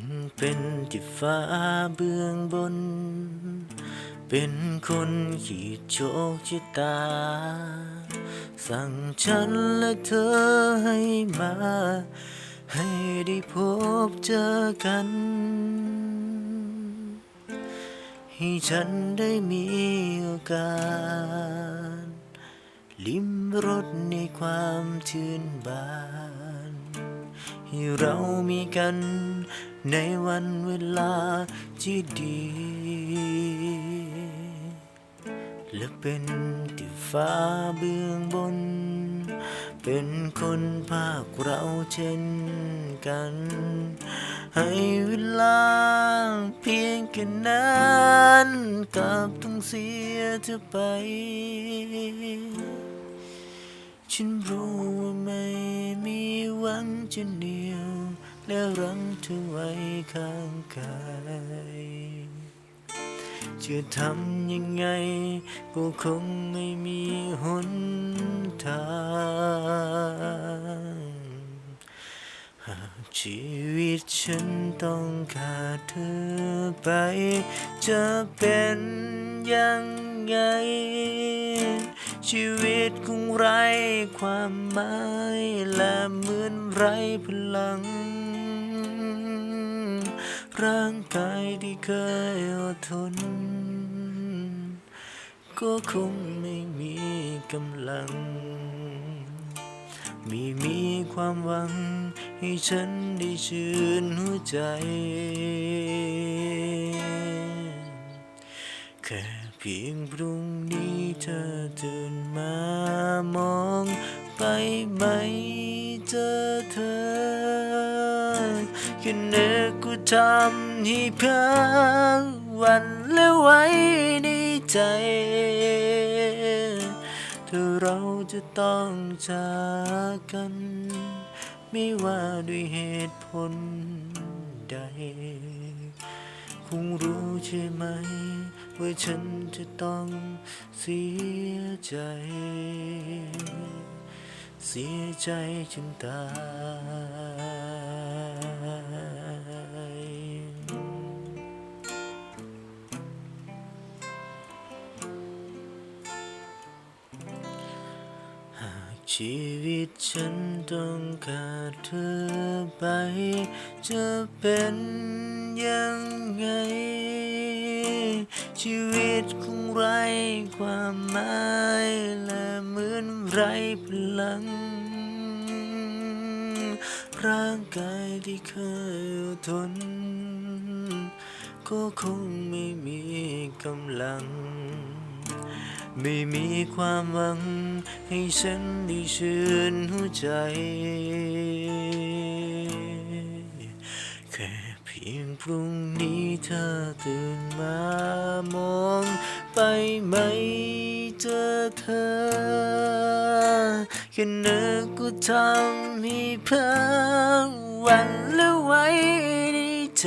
งเป็นที่ฟ้าเบื้องบน เป็นคนขีดโชคชะตา สั่งฉันและเธอให้มา ให้ได้พบเจอกัน ให้ฉันได้มีโอกาสลิ้มรสในความชื่นบาน ให้เรามีกัน ในวันเวลาที่ดี และเป็นที่ฟ้าเบื้องบน เป็นคนภาคเราเช่นกัน ให้เวลาเพียงแค่นั้นกับต้องเสียเธอไป ฉันรู้ว่าไม่มีหวังจะเหนียว และรั้งเธอไว้ข้างกายจะทำยังไงก็คงไม่มีหนทางหากชีวิตฉันต้องขาดเธอไป จะเป็นยังไงชีวิต คงไร้ความหมายและเหมือนไร้พลัง ร่างกายที่เคยอดทน ก็คงไม่มีกำลัง ไม่มีความหวังให้ฉันได้ชื่นหัวใจแค่เพียงพรุ่งนี้ เธอตื่นมามองไปไหมเจอเธอแค่นึกก็ทำให้เพ้อวันและไว้ในใจ เธอเราจะต้องจากกัน ไม่ว่าด้วยเหตุผล ใด คงรู้ใช่ไหม ว่าฉันจะต้องเสียใจ เสียใจจนตาย ชีวิตฉันต้องขาดเธอไป จะเป็นยังไง ชีวิตคงไร้ความหมายและเหมือนไร้พลัง ร่างกายที่เคยทน ก็คงไม่มีกำลัง ไม่มีความหวัง ให้ฉันได้ชื่นหัวใจ แค่เพียงพรุ่งนี้เธอตื่นมามองไปไหมเจอเธอแค่นึกก็ทำให้เพ้อหวันและไว้ในใจ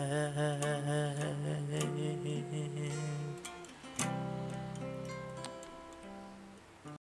ย